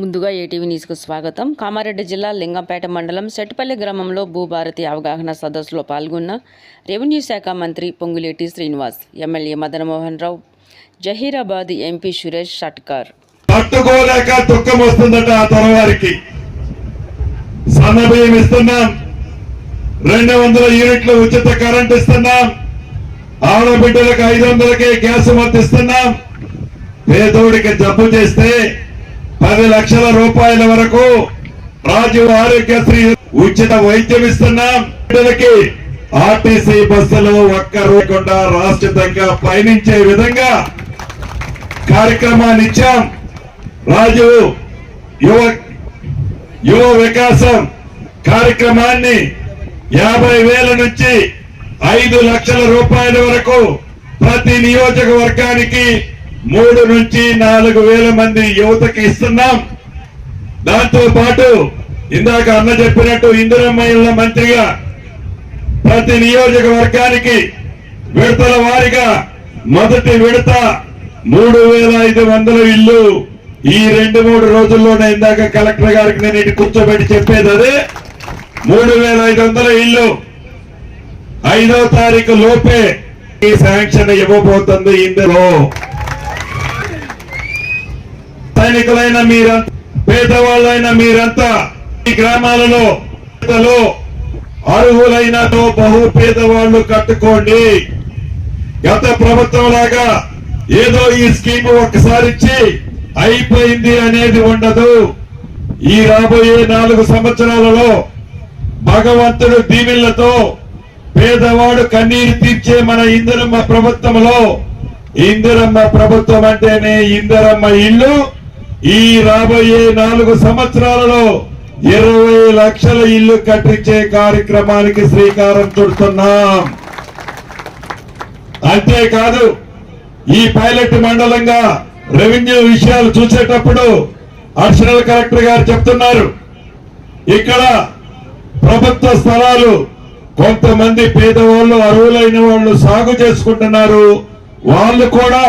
ముందుగా ఏటీవీ న్యూస్కు స్వాగతం. కామారెడ్డి జిల్లా లింగంపేట మండలం సెట్పల్లి గ్రామంలో భూభారతి అవగాహన సదస్సులో పాల్గొన్న రెవెన్యూ శాఖ మంత్రి పొంగులేటి శ్రీనివాస్ ఎమ్మెల్యే మదనమోహన్ రావు జహీరాబాద్ ఎంపీ సురేష్ షట్కర్. తట్టుకోలేక దుఃఖం వస్తుందట ఆ తరవారికి సన్నబియ్యం ఇస్తున్నాం. రెండు వందల ఉచిత కరెంట్ ఇస్తున్నాం. ఆడబిడ్డలకు ఐదు వందలకే గ్యాస్ మద్దతిస్తున్నాం పేదోడికి జబ్బు చేస్తే పది లక్షల రూపాయల వరకు రాజు ఆరోగ్యశ్రీ ఉచిత వైద్యం ఇస్తున్నాం. బిడ్డలకి ఆర్టీసీ బస్సులు ఒక్క రూకుండా రాష్ట్రంగా పయనించే విధంగా కార్యక్రమాన్ని ఇచ్చాం. రాజు యువ యువ వికాసం కార్యక్రమాన్ని యాభై వేల నుంచి ఐదు లక్షల రూపాయల వరకు ప్రతి నియోజకవర్గానికి మూడు నుంచి నాలుగు వేల మంది యువతకి ఇస్తున్నాం. దాంతో పాటు ఇందాక అన్న చెప్పినట్టు ఇందిరమ్మ మంత్రిగా ప్రతి నియోజకవర్గానికి విడతల వారిగా మొదటి విడత మూడు వేల ఐదు వందల ఇల్లు ఈ రెండు మూడు రోజుల్లోనే ఇందాక కలెక్టర్ గారికి నేను ఇటు కూర్చోబెట్టి చెప్పేది అదే. మూడు వేల ఐదు వందల ఇల్లు ఐదో తారీఖు లోపే ఈ శాంక్షన్ ఇవ్వబోతుంది ఇందులో. సైనికులైన మీరంతా పేదవాళ్ళైన మీరంతా ఈ గ్రామాలలో పేదలు, అర్హులైన బహు పేదవాళ్ళు కట్టుకోండి. గత ప్రభుత్వం లాగా ఏదో ఈ స్కీమ్ ఒక్కసారి ఇచ్చి అయిపోయింది అనేది ఉండదు. ఈ రాబోయే నాలుగు సంవత్సరాలలో భగవంతుడు దీవెళ్ళతో పేదవాడు కన్నీరు తీర్చే మన ఇందిరమ్మ ప్రభుత్వంలో ఇందిరమ్మ ప్రభుత్వం అంటేనే ఇందిరమ్మ ఇల్లు ఈ రాబోయే నాలుగు సంవత్సరాలలో ఇరవై లక్షల ఇల్లు కట్టించే కార్యక్రమానికి శ్రీకారం చుడుతున్నాం. అంతేకాదు ఈ పైలట్ మండలంగా రెవెన్యూ విషయాలు చూసేటప్పుడు అడిషనల్ కలెక్టర్ గారు చెప్తున్నారు ఇక్కడ ప్రభుత్వ స్థలాలు కొంతమంది పేదవాళ్ళు అర్హులైన వాళ్ళు సాగు చేసుకుంటున్నారు. వాళ్ళు కూడా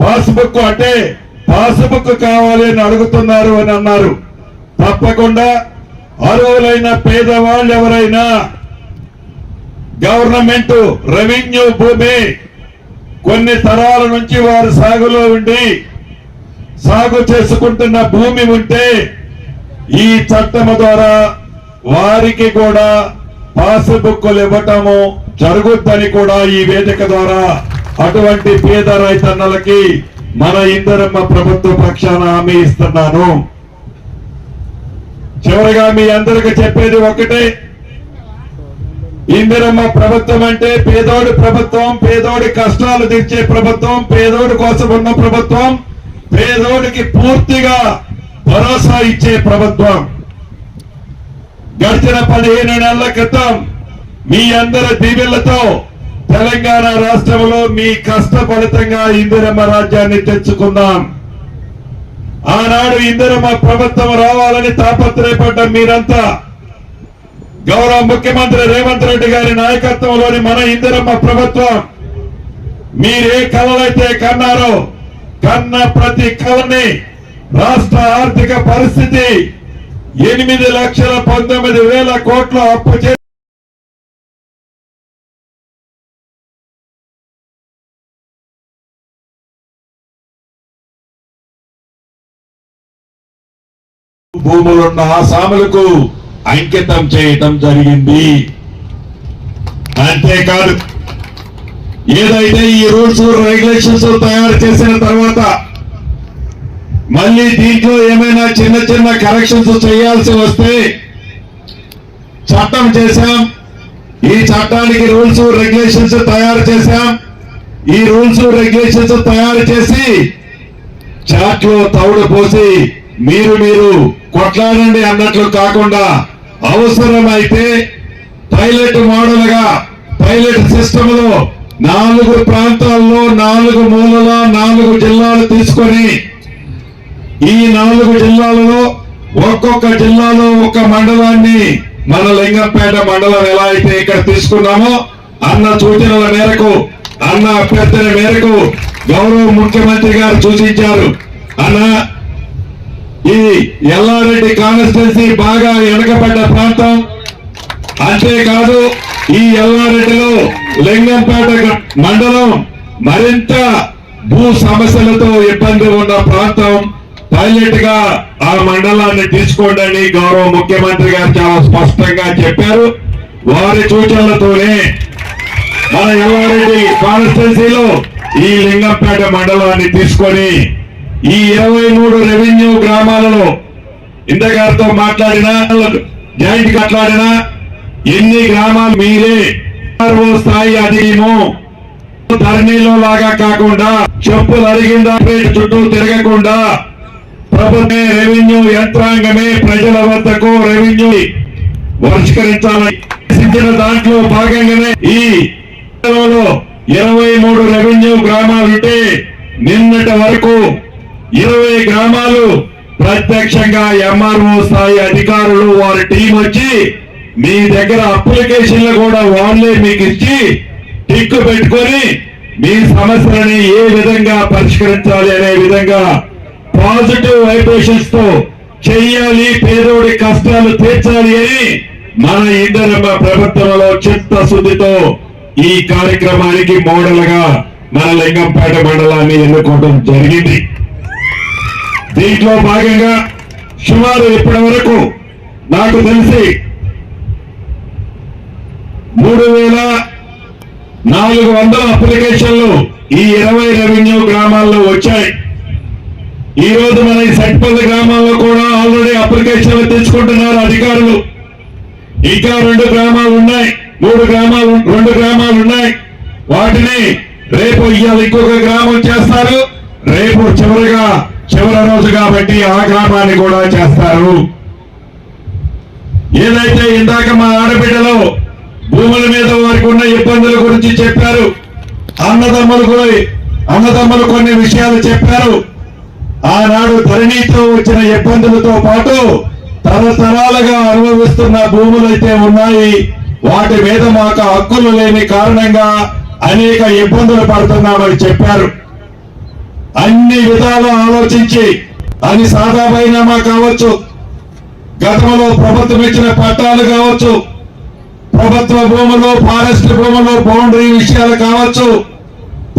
పాస్బుక్ అంటే పాసుబుక్ కావాలి అని అడుగుతున్నారు అని అన్నారు. తప్పకుండా అర్హులైన పేదవాళ్ళు ఎవరైనా గవర్నమెంట్ రెవెన్యూ భూమి కొన్ని తరాల నుంచి వారు సాగులో ఉండి సాగు చేసుకుంటున్న భూమి ఉంటే ఈ చట్టము ద్వారా వారికి కూడా పాసుబుక్కులు ఇవ్వటము జరుగుద్దని కూడా ఈ వేదిక ద్వారా అటువంటి పేద రైతన్నలకి మన ఇందరమ్మ ప్రభుత్వ పక్షాన హామీ ఇస్తున్నాను. చివరిగా మీ అందరికి చెప్పేది ఒకటే. ఇందిరమ్మ ప్రభుత్వం అంటే పేదోడి ప్రభుత్వం పేదోడి కష్టాలు తీర్చే ప్రభుత్వం పేదోడి కోసం ఉన్న ప్రభుత్వం పేదోడికి పూర్తిగా భరోసా ఇచ్చే ప్రభుత్వం. గడిచిన పదిహేను నెలల క్రితం మీ అందరి దీవెళ్ళతో తెలంగాణ రాష్ట్రంలో మీ కష్ట ఫలితంగా ఇందిరమ్మ రాజ్యాన్ని తెచ్చుకుందాం. ఆనాడు ఇందిరమ్మ ప్రభుత్వం రావాలని తాపత్రయపడ్డ మీరంతా. గౌరవ ముఖ్యమంత్రి రేవంత్ రెడ్డి గారి నాయకత్వంలోని మన ఇందిరమ్మ ప్రభుత్వం. మీరే కళలైతే కన్నారో కన్న ప్రతి కళని రాష్ట్ర ఆర్థిక పరిస్థితి ఎనిమిది లక్షల పంతొమ్మిది వేల కోట్ల అప్పు భూములున్న ఆసాములకు అంకితం చేయటం జరిగింది. అంతేకాదు ఏదైతే ఈ రూల్స్ రెగ్యులేషన్స్ తయారు చేసిన తర్వాత మళ్ళీ దీంట్లో ఏమైనా చిన్న చిన్న కరెక్షన్స్ చేయాల్సి వస్తే చట్టం చేశాం ఈ చట్టానికి రూల్స్ రెగ్యులేషన్స్ తయారు చేశాం. ఈ రూల్స్ రెగ్యులేషన్స్ తయారు చేసి చాట్లో తవుడు పోసి మీరు మీరు కొట్లాడండి అన్నట్లు కాకుండా అవసరమైతే పైలట్ మోడల్గా పైలట్ సిస్టమ్లో నాలుగు ప్రాంతాల్లో నాలుగు మూలల నాలుగు జిల్లాలు తీసుకొని ఈ నాలుగు జిల్లాలలో ఒక్కొక్క జిల్లాలో ఒక మండలాన్ని మన లింగంపేట మండలం ఎలా అయితే ఇక్కడ తీసుకున్నామో అన్న సూచనల మేరకు అన్న అభ్యర్థన మేరకు గౌరవ ముఖ్యమంత్రి గారు సూచించారు. అన్న ఈ ఎల్లారెడ్డి కాన్స్టిట్యున్సీ బాగా వెనకబడ్డ ప్రాంతం. అంతేకాదు ఈ ఎల్లారెడ్డిలో లింగంపేట మండలం మరింత భూ సమస్యలతో ఇబ్బంది ఉన్న ప్రాంతం. పైలట్గా ఆ మండలాన్ని తీసుకోండి గౌరవ ముఖ్యమంత్రి గారు చాలా స్పష్టంగా చెప్పారు. వారి సూచనలతోనే మన ఎల్లారెడ్డి కాన్స్టిట్యున్సీలో ఈ లింగంపేట మండలాన్ని తీసుకొని ఈ ఇరవై మూడు రెవెన్యూ గ్రామాలలో ఇంతగారితో మాట్లాడినా జాయింట్ మాట్లాడినా ఎన్ని గ్రామాలు మీరే? స్థాయి అధికము. ధరణిలో లాగా కాకుండా చెప్పులు అడిగిందా చుట్టూ తిరగకుండా ప్రభుత్వమే రెవెన్యూ యంత్రాంగమే ప్రజల వద్దకు రెవెన్యూ పరిష్కరించాలని దాంట్లో భాగంగానే ఈ ఇరవై మూడు రెవెన్యూ గ్రామాలుంటే నిన్నటి వరకు ఇరవై గ్రామాలు ప్రత్యక్షంగా ఎంఆర్ఓ స్థాయి అధికారులు వారి టీం వచ్చి మీ దగ్గర అప్లికేషన్లు కూడా వాళ్ళే మీకు ఇచ్చి టిక్కు పెట్టుకొని మీ సమస్యలని ఏ విధంగా పరిష్కరించాలి అనే విధంగా పాజిటివ్ వైబ్రేషన్స్తో చెయ్యాలి పేదోడి కష్టాలు తీర్చాలి అని మన ఇందరమ్మ ప్రభుత్వంలో చిత్తశుద్ధితో ఈ కార్యక్రమానికి మోడల్గా మన లింగంపేట మండలాన్ని ఎన్నుకోవడం జరిగింది. దీంట్లో భాగంగా సుమారు ఇప్పటి వరకు నాకు తెలిసి మూడు వేల నాలుగు వందల అప్లికేషన్లు ఈ ఇరవై రెవెన్యూ గ్రామాల్లో వచ్చాయి. ఈ రోజు మన ఈ సట్పల్లి గ్రామాల్లో కూడా ఆల్రెడీ అప్లికేషన్లు తెచ్చుకుంటున్నారు అధికారులు. ఇంకా రెండు గ్రామాలు ఉన్నాయి మూడు గ్రామాలు రెండు గ్రామాలు ఉన్నాయి. వాటిని రేపు ఇవాళ ఇంకొక గ్రామం చేస్తారు. రేపు చివరిగా చివరి రోజు కాబట్టి ఆ గ్రామాన్ని కూడా చేస్తారు. ఏదైతే ఇందాక మా ఆడబిడ్డలో భూముల మీద వారికి ఉన్న ఇబ్బందుల గురించి చెప్పారు అన్నదమ్ములు కూడా అన్నదమ్ములు కొన్ని విషయాలు చెప్పారు. ఆనాడు ధరణితో వచ్చిన ఇబ్బందులతో పాటు తరతరాలుగా అనుభవిస్తున్న భూములైతే ఉన్నాయి. వాటి మీద మాకు హక్కులు లేని కారణంగా అనేక ఇబ్బందులు పడుతున్నామని చెప్పారు. అన్ని విధాలు ఆలోచించి అది సాదా బైనామా కావచ్చు గతంలో ప్రభుత్వం ఇచ్చిన పట్టాలు కావచ్చు ప్రభుత్వ భూములు ఫారెస్ట్ భూములు బౌండరీ విషయాలు కావచ్చు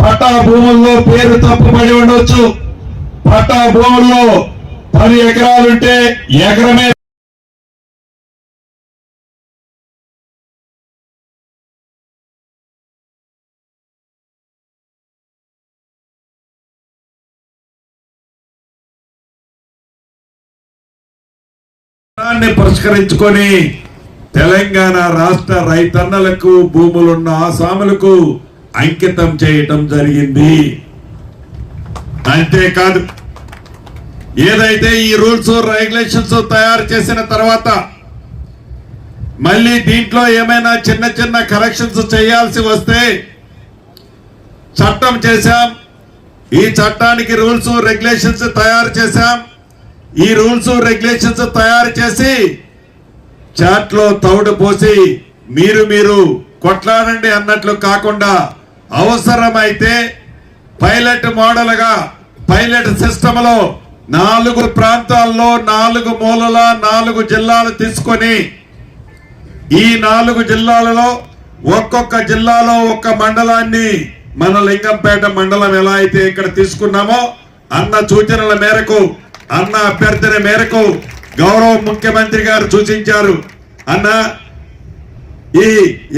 పట్టా భూముల్లో పేరు తప్పుపడి ఉండొచ్చు. పట్టా భూముల్లో పది ఎకరాలుంటే ఎకరమే దాన్ని పరిష్కరించుకొని తెలంగాణ రాష్ట్ర రైతన్నలకు భూములున్న ఆసాములకు అంకితం చేయటం జరిగింది. అంతేకాదు ఏదైతే ఈ రూల్స్ రెగ్యులేషన్స్ తయారు చేసిన తర్వాత మళ్ళీ దీంట్లో ఏమైనా చిన్న చిన్న కరెక్షన్స్ చేయాల్సి వస్తే చట్టం చేశాం. ఈ చట్టానికి రూల్స్ రెగ్యులేషన్స్ తయారు చేశాం. ఈ రూల్స్ రెగ్యులేషన్స్ తయారు చేసి చాట్లో తౌడు పోసి మీరు మీరు కొట్లాడండి అన్నట్లు కాకుండా అవసరమైతే పైలట్ మోడల్గా పైలట్ సిస్టంలో నాలుగు ప్రాంతాల్లో నాలుగు మూలల నాలుగు జిల్లాలు తీసుకొని ఈ నాలుగు జిల్లాలలో ఒక్కొక్క జిల్లాలో ఒక్క మండలాన్ని మన లింగంపేట మండలం ఎలా అయితే ఇక్కడ తీసుకున్నామో అన్న సూచనల మేరకు అన్న అభ్యర్థన మేరకు గౌరవ ముఖ్యమంత్రి గారు సూచించారు. అన్న ఈ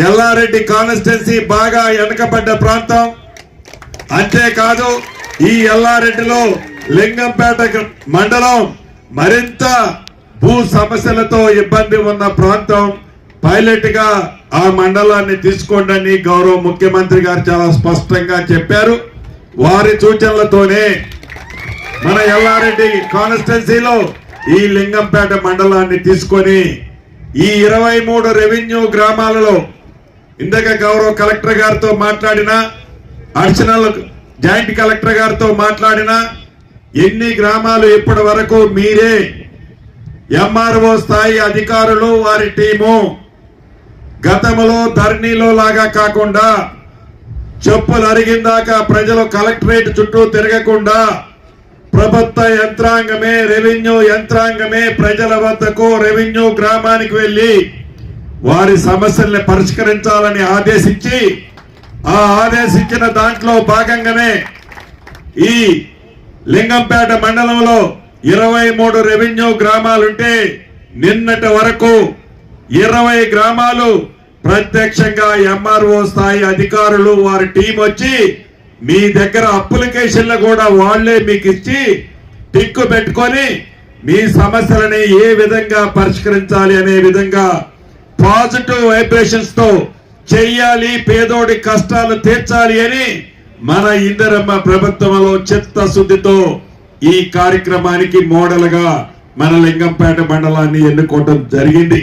ఎల్లారెడ్డి కాన్స్టిట్యున్సీ బాగా వెనకబడ్డ ప్రాంతం. అంతేకాదు ఈ ఎల్లారెడ్డిలో లింగంపేట మండలం మరింత భూ సమస్యలతో ఇబ్బంది ఉన్న ప్రాంతం. పైలట్గా ఆ మండలాన్ని తీసుకోండి గౌరవ ముఖ్యమంత్రి గారు చాలా స్పష్టంగా చెప్పారు. వారి సూచనలతోనే మన ఎల్లారెడ్డి కాన్స్టిట్యున్సీలో ఈ లింగంపేట మండలాన్ని తీసుకొని ఈ ఇరవై మూడు రెవెన్యూ గ్రామాలలో ఇందాక గౌరవ కలెక్టర్ గారితో మాట్లాడిన అడిషనల్ జాయింట్ కలెక్టర్ గారితో మాట్లాడిన ఎన్ని గ్రామాలు ఇప్పటి వరకు మీరే ఎంఆర్ఓ స్థాయి అధికారులు వారి టీము గతంలో ధరణిలో లాగా కాకుండా చెప్పులు అరిగిందాక ప్రజలు కలెక్టరేట్ చుట్టూ తిరగకుండా ప్రభుత్వ యంత్రాంగమే రెవెన్యూ యంత్రాంగమే ప్రజల వద్దకు రెవెన్యూ గ్రామానికి వెళ్ళి వారి సమస్యల్ని పరిష్కరించాలని ఆదేశించి ఆ ఆదేశించిన దాంట్లో భాగంగానే ఈ లింగంపేట మండలంలో ఇరవై మూడు రెవెన్యూ గ్రామాలుంటే నిన్నటి వరకు ఇరవై గ్రామాలు ప్రత్యక్షంగా ఎంఆర్ఓ స్థాయి అధికారులు వారి టీం వచ్చి మీ దగ్గర అప్లికేషన్లు కూడా వాళ్ళే మీకు ఇచ్చి టిక్కు పెట్టుకొని మీ సమస్యలని ఏ విధంగా పరిష్కరించాలి అనే విధంగా పాజిటివ్ వైబ్రేషన్స్తో చెయ్యాలి పేదోడి కష్టాలు తీర్చాలి అని మన ఇందరమ్మ ప్రభుత్వంలో చిత్తశుద్ధితో ఈ కార్యక్రమానికి మోడల్గా మన లింగంపేట మండలాన్ని ఎన్నుకోవడం జరిగింది.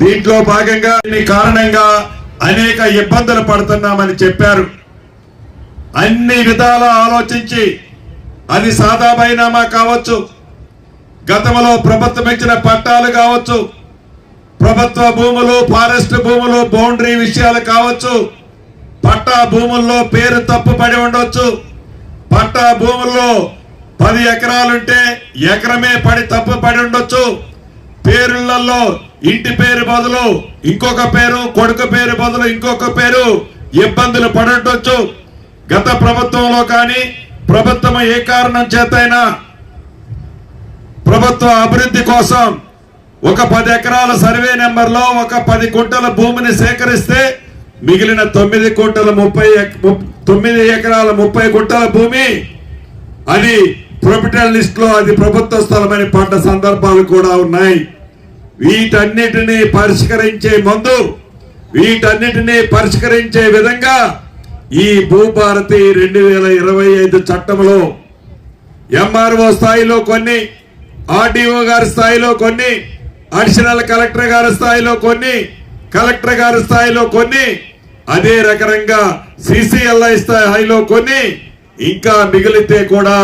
దీంట్లో భాగంగా కారణంగా అనేక ఇబ్బందులు పడుతున్నామని చెప్పారు. అన్ని విధాల ఆలోచించి అది సాదా బైనామా కావచ్చు. గతంలో ప్రభుత్వం ఇచ్చిన పట్టాలు కావచ్చు. ప్రభుత్వ భూములు ఫారెస్ట్ భూములు బౌండరీ విషయాలు కావచ్చు. పట్టా భూముల్లో పేరు తప్పు పడి ఉండొచ్చు. పట్టా భూముల్లో పది ఎకరాలుంటే ఎకరమే పడి తప్పు పడి ఉండొచ్చు. పేరులలో ఇంటి పేరు బదులు ఇంకొక పేరు కొడుకు పేరు బదులు ఇంకొక పేరు ఇబ్బందులు పడుండొచ్చు. గత ప్రభుత్వంలో కానీ ప్రభుత్వం ఏ కారణం చేతైనా ప్రభుత్వ అభివృద్ధి కోసం ఒక పది ఎకరాల సర్వే నెంబర్లో ఒక పది గుంటల భూమిని సేకరిస్తే మిగిలిన తొమ్మిది గుంటల ముప్పై ఎక్- తొమ్మిది ఎకరాల ముప్పై గుంటల భూమి అది ప్రొపిటల్ లిస్ట్లో అది ప్రభుత్వ స్థలమని పడ్డ సందర్భాలు కూడా ఉన్నాయి. వీటన్నిటిని పరిష్కరించే ముందు వీటన్నిటిని పరిష్కరించే విధంగా ఈ భూభారతి రెండు వేల ఇరవై ఐదు చట్టంలో ఎంఆర్ఓ స్థాయిలో కొన్ని ఆర్డీఓ గారి స్థాయిలో కొన్ని అడిషనల్ కలెక్టర్ గారి స్థాయిలో కొన్ని కలెక్టర్ గారి స్థాయిలో కొన్ని అదే రకంగా సిసిఎల్ఐ స్థాయిలో కొన్ని ఇంకా మిగిలితే కూడా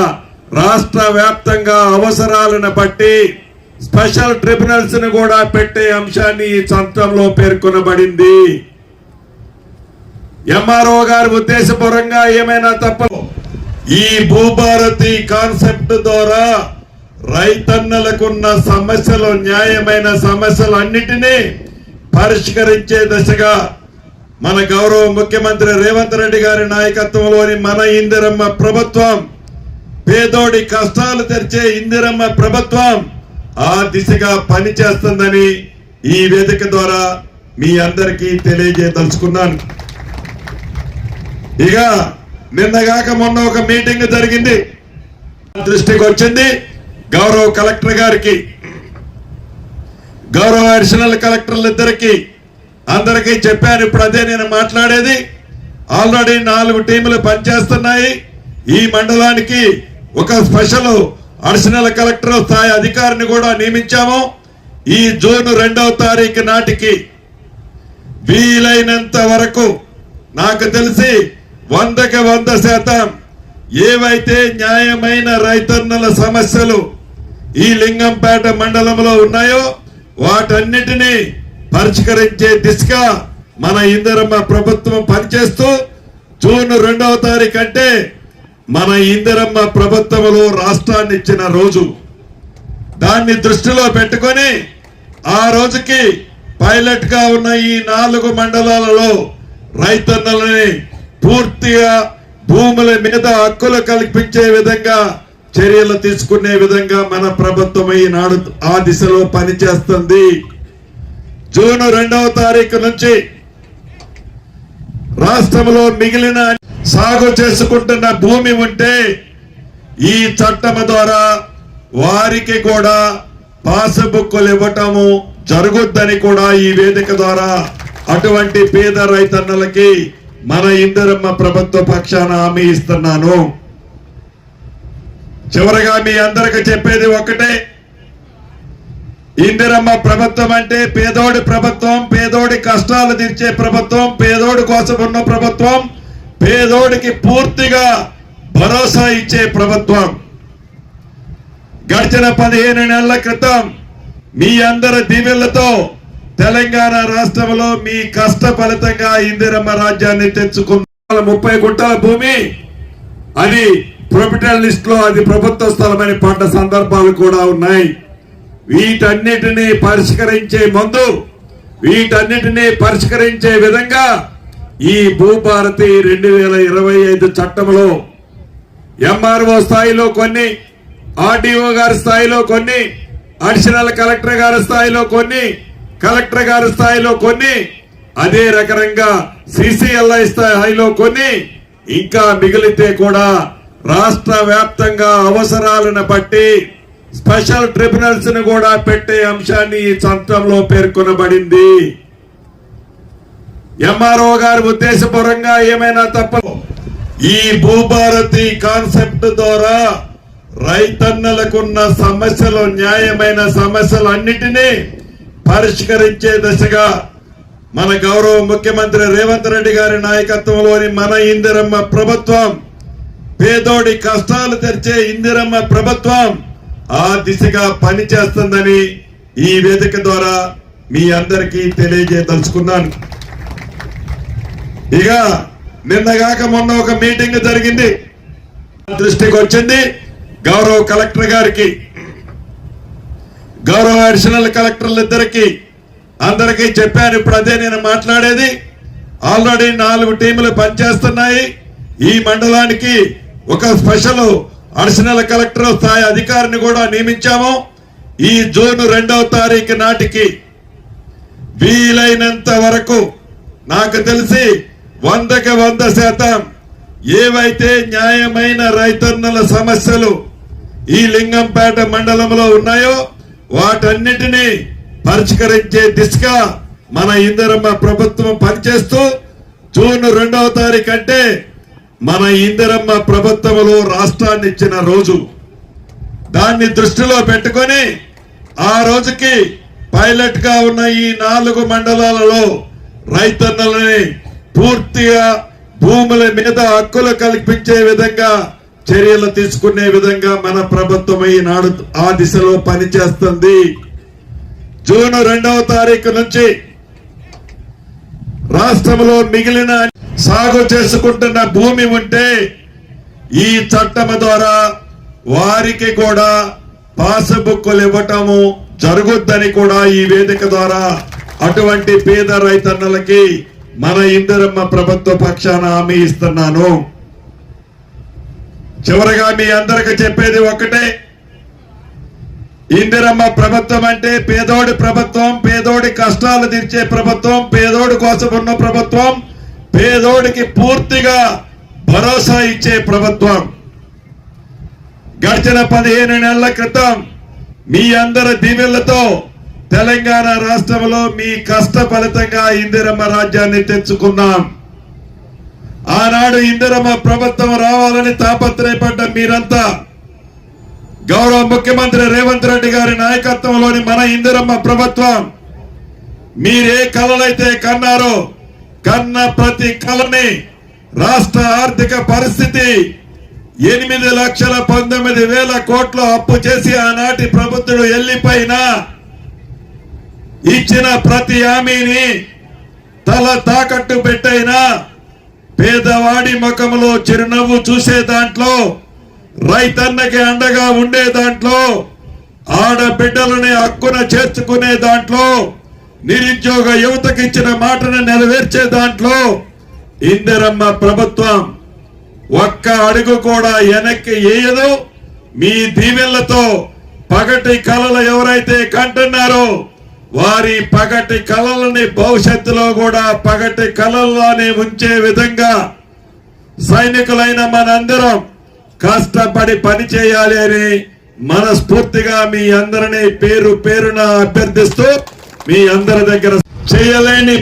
రాష్ట్ర వ్యాప్తంగా అవసరాలను బట్టి స్పెషల్ ట్రిబ్యునల్స్ను కూడా పెట్టే అంశాన్ని ఈ చట్టంలో పేర్కొనబడింది. ఎంఆర్ఓ గారి ఉద్దేశపూర్వంగా ఏమైనా తప్ప ఈ భూభారతి కాన్సెప్ట్ ద్వారా రైతన్నలకున్న సమస్యలు న్యాయమైన సమస్యలు అన్నిటినీ పరిష్కరించే దశగా మన గౌరవ ముఖ్యమంత్రి రేవంత్ రెడ్డి గారి నాయకత్వంలోని మన ఇందిరమ్మ ప్రభుత్వం పేదోడి కష్టాలు తెరిచే ఇందిరమ్మ ప్రభుత్వం ఆ దిశగా పనిచేస్తుందని ఈ వేదిక ద్వారా మీ అందరికీ తెలియజేయదలుచుకున్నాను. ఇక నిన్నగాక మొన్న ఒక మీటింగ్ జరిగింది. దృష్టికి వచ్చింది గౌరవ కలెక్టర్ గారికి. గౌరవ అడిషనల్ కలెక్టర్లు ఇద్దరికి అందరికీ చెప్పాను ఇప్పుడు అదే నేను మాట్లాడేది. ఆల్రెడీ నాలుగు టీములు పనిచేస్తున్నాయి. ఈ మండలానికి ఒక స్పెషల్ అడిషనల్ కలెక్టర్ స్థాయి అధికారిని కూడా నియమించాము. ఈ జూన్ రెండవ తారీఖు నాటికి వీలైనంత వరకు నాకు తెలిసి వందకి వంద శాతం ఏవైతే న్యాయమైన రైతన్నల సమస్యలు ఈ లింగంపేట మండలంలో ఉన్నాయో వాటన్నిటినీ పరిష్కరించే దిశగా మన ఇందిరమ్మ ప్రభుత్వం పనిచేస్తూ జూన్ రెండవ తారీఖు అంటే మన ఇందిరమ్మ ప్రభుత్వంలో రాష్ట్రాన్ని ఇచ్చిన రోజు. దాన్ని దృష్టిలో పెట్టుకొని ఆ రోజుకి పైలట్గా ఉన్న ఈ నాలుగు మండలాలలో రైతన్నలని పూర్తిగా భూముల మీద హక్కులు కల్పించే విధంగా చర్యలు తీసుకునే విధంగా మన ప్రభుత్వం ఈనాడు ఆ దిశలో పనిచేస్తుంది. జూన్ రెండవ తారీఖు నుంచి రాష్ట్రంలో మిగిలిన సాగు చేసుకుంటున్న భూమి ఉంటే ఈ చట్టం ద్వారా వారికి కూడా పాస్బుక్లు ఇవ్వటము జరుగుద్దని కూడా ఈ వేదిక ద్వారా అటువంటి పేద రైతన్నలకి మన ఇందిరమ్మ ప్రభుత్వ పక్షాన హామీ ఇస్తున్నాను. చివరగా మీ అందరికి చెప్పేది ఒక్కటే ఇందిరమ్మ ప్రభుత్వం అంటే పేదోడి ప్రభుత్వం పేదోడి కష్టాలు తీర్చే ప్రభుత్వం పేదోడి కోసం ఉన్న ప్రభుత్వం పేదోడికి పూర్తిగా భరోసా ఇచ్చే ప్రభుత్వం. గడిచిన పదిహేను నెలల క్రితం మీ అందరి దీవెళ్ళతో తెలంగాణ రాష్ట్రంలో మీ కష్ట ఫలితంగా ఇందిరమ్మ రాజ్యాన్ని తెచ్చుకున్న ముప్పై గుంటల భూమి. అది ప్రొపిటల్ లిస్ట్లో అది ప్రభుత్వ స్థలమైన పడ్డ సందర్భాలు కూడా ఉన్నాయి. వీటన్నిటినీ పరిష్కరించే ముందు వీటన్నిటినీ పరిష్కరించే విధంగా ఈ భూభారతి రెండు వేల ఇరవై ఐదు చట్టంలో ఎంఆర్ఓ స్థాయిలో కొన్ని ఆర్డీఓ గారి స్థాయిలో కొన్ని అడిషనల్ కలెక్టర్ గారి స్థాయిలో కొన్ని కలెక్టర్ గారి స్థాయిలో కొన్ని అదే రకంగా సిసిఎల్ఐ స్థాయిలో కొన్ని ఇంకా మిగిలితే కూడా రాష్ట్ర వ్యాప్తంగా అవసరాలను బట్టి స్పెషల్ ట్రిబ్యునల్స్ను కూడా పెట్టే అంశాన్ని ఈ చట్టంలో పేర్కొనబడింది. ఎంఆర్ఓ గారి ఉద్దేశపూర్వంగా ఏమైనా తప్ప ఈ భూభారతి కాన్సెప్ట్ ద్వారా రైతన్నలకున్న సమస్యలు న్యాయమైన సమస్యలు అన్నిటినీ పరిష్కరించే దశగా మన గౌరవ ముఖ్యమంత్రి రేవంత్ రెడ్డి గారి నాయకత్వంలోని మన ఇందిరమ్మ ప్రభుత్వం పేదోడి కష్టాలు తెరిచే ఇందిరమ్మ ప్రభుత్వం ఆ దిశగా పనిచేస్తుందని ఈ వేదిక ద్వారా మీ అందరికీ తెలియజేయదలుచుకున్నాను. ఇక నిన్నగాక మొన్న ఒక మీటింగ్ జరిగింది. దృష్టికి వచ్చింది గౌరవ కలెక్టర్ గారికి. గౌరవ అడిషనల్ కలెక్టర్లు ఇద్దరికి అందరికీ చెప్పాను ఇప్పుడు అదే నేను మాట్లాడేది. ఆల్రెడీ నాలుగు టీములు పనిచేస్తున్నాయి. ఈ మండలానికి ఒక స్పెషల్ అడిషనల్ కలెక్టర్ స్థాయి అధికారిని కూడా నియమించాము. ఈ జూన్ రెండవ తారీఖు నాటికి వీలైనంత వరకు నాకు తెలిసి వందకి వంద శాతం ఏవైతే న్యాయమైన రైతన్నల సమస్యలు ఈ లింగంపేట మండలంలో ఉన్నాయో వాటన్నిటినీ పరిష్కరించే దిశగా మన ఇందిరమ్మ ప్రభుత్వం పనిచేస్తూ జూన్ రెండవ తారీఖు అంటే మన ఇందిరమ్మ ప్రభుత్వంలో రాష్ట్రాన్ని ఇచ్చిన రోజు. దాన్ని దృష్టిలో పెట్టుకొని ఆ రోజుకి పైలట్గా ఉన్న ఈ నాలుగు మండలాలలో రైతన్నలని పూర్తిగా భూముల మీద హక్కులు కల్పించే విధంగా చర్యలు తీసుకునే విధంగా మన ప్రభుత్వం ఈనాడు ఆ దిశలో పనిచేస్తుంది. జూన్ రెండవ తారీఖు నుంచి రాష్ట్రంలో మిగిలిన సాగు చేసుకుంటున్న భూమి ఉంటే ఈ చట్టం ద్వారా వారికి కూడా పాస్బుక్లు ఇవ్వటము జరుగుద్దని కూడా ఈ వేదిక ద్వారా అటువంటి పేద రైతన్నలకి మన ఇందిరమ్మ ప్రభుత్వ పక్షాన హామీ ఇస్తున్నాను. చివరగా మీ అందరికి చెప్పేది ఒకటే. ఇందిరమ్మ ప్రభుత్వం అంటే పేదోడి ప్రభుత్వం పేదోడి కష్టాలు తీర్చే ప్రభుత్వం పేదోడి కోసం ఉన్న ప్రభుత్వం పేదోడికి పూర్తిగా భరోసా ఇచ్చే ప్రభుత్వం. గడిచిన పదిహేను నెలల క్రితం మీ అందరి దీవెళ్ళతో తెలంగాణ రాష్ట్రంలో మీ కష్ట ఫలితంగా ఇందిరమ్మ రాజ్యాన్ని తెచ్చుకున్నాం. ఆనాడు ఇందిరమ్మ ప్రభుత్వం రావాలని తాపత్రయపడ్డ మీరంతా గౌరవ ముఖ్యమంత్రి రేవంత్ రెడ్డి గారి నాయకత్వంలోని మన ఇందిరమ్మ ప్రభుత్వం. మీరే కలలైతే కన్నారో కన్న ప్రతి కలని రాష్ట్ర ఆర్థిక పరిస్థితి ఎనిమిది లక్షల పంతొమ్మిది వేల కోట్ల అప్పు చేసి ఆనాటి ప్రభుత్వుడు ఎల్లిపోయినా ఇచ్చిన ప్రతి హామీని తల తాకట్టు పెట్టైనా పేదవాడి ముఖంలో చిరునవ్వు చూసే దాంట్లో రైతన్నకి అండగా ఉండే దాంట్లో ఆడబిడ్డలని హక్కున చేర్చుకునే దాంట్లో నిరుద్యోగ యువతకి ఇచ్చిన మాటను నెరవేర్చే దాంట్లో ఇందిరమ్మ ప్రభుత్వం ఒక్క అడుగు కూడా వెనక్కి వేయదు. మీ దీవెళ్ళతో పగటి కళలు ఎవరైతే కంటున్నారో వారి పగటి కళలని భవిష్యత్తులో కూడా పగటి కళల్లోనే ఉంచే విధంగా సైనికులైన మనందరం కష్టపడి పని చేయాలి అని మనస్ఫూర్తిగా మీ అందరినీ పేరు పేరున అభ్యర్థిస్తూ మీ అందరి దగ్గర చేయలేని